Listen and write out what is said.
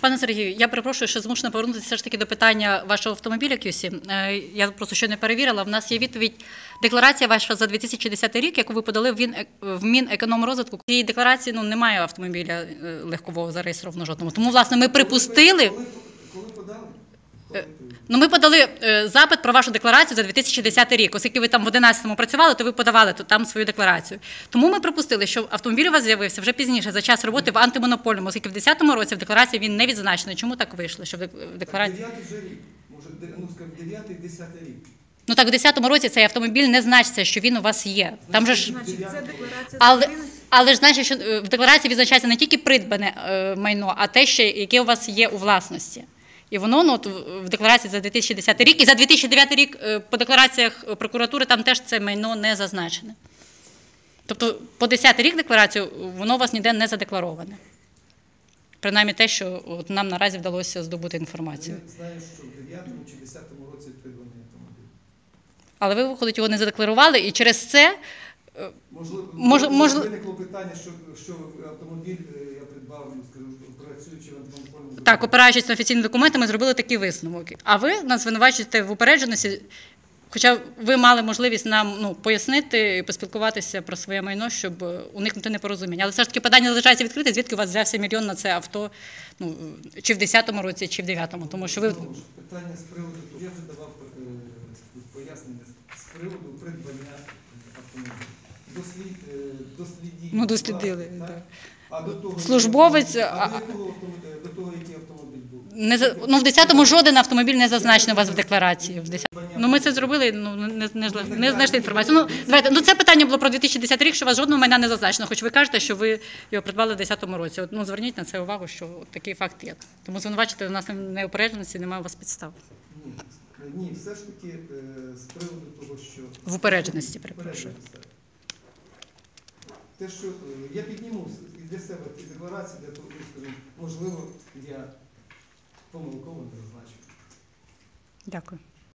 Пане Сергію, я перепрошую, що змушена повернутися все ж таки до питання вашого автомобіля Кюсі. Е, Я просто ще не перевірила. В нас є відповідь. Декларація ваша за 2010 рік, яку ви подали в, Мінекономрозвитку. В цій декларації ну, немає автомобіля е, легкового зареєстрованого жодному. Тому, власне, ми припустили. Коли подали? Ти- Ну, ми подали е, запит про вашу декларацію за 2010 рік. Оскільки ви там в 11-му працювали, то ви подавали то- там свою декларацію. Тому ми припустили, що автомобіль у вас з'явився вже пізніше за час роботи в антимонопольному, оскільки в 2010 році в декларації він не відзначений. Чому так вийшло? Що в декларації? Дев'ятий вже рік. Може, ну, скажімо, дев'ятий, десятий рік. Ну так, в 2010 році цей автомобіль не значиться, що він у вас є. Там же ж Значить, це декларація але, але ж значить, що е, в декларації відзначається не тільки придбане е, майно, а те, ще яке у вас є у власності. І воно ну, от в- декларації за 2010 рік і за 2009 рік е, по деклараціях е, прокуратури там теж це майно не зазначене. Тобто по 10 рік декларацію воно у вас ніде не задеклароване. Принаймні те, що от нам наразі вдалося здобути інформацію. Я знаю, що в дев'ятому чи десятому році придбаний автомобіль. Але ви, виходить, його не задекларували, і через це Можливо, Мож- можливо, можливо- виникло питання, що, що автомобіль е, я придбав, скажу, працюючи в антимонопольному Так, опираючись на офіційні документи, ми зробили такий висновок. А ви нас звинувачуєте в упередженості, хоча ви мали можливість нам ну, пояснити і поспілкуватися про своє майно, щоб уникнути непорозуміння. Але все ж таки питання залишається відкрите, звідки у вас взявся мільйон на це авто, ну, чи в 10-му році, чи в 9-му, тому що ви. Питання з приводу, я вже давав е, пояснення з приводу придбання автомобіля. Дослід, е. Ну, дослідили, так. так? А до того, Службовець, а- а до якого до того? Не ну, в 10-му жоден автомобіль не зазначений у вас в декларації. В 10 Ну, ми це зробили, ну не, не, не знайшли інформацію. Ну, давайте, ну це питання було про 2010 рік, що у вас жодного майна не зазначено, хоч ви кажете, що ви його придбали в 10-му році. От, ну, зверніть на це увагу, що такий факт є. Тому звинувачити у нас неупередженості, немає у вас підстав. Ні, все ж таки е, з приводу того, що В упередженості, перепрошую. Те, що е, я підніму для себе ті декларації, для того, скажу, можливо, я помилково не зазначив. Дякую.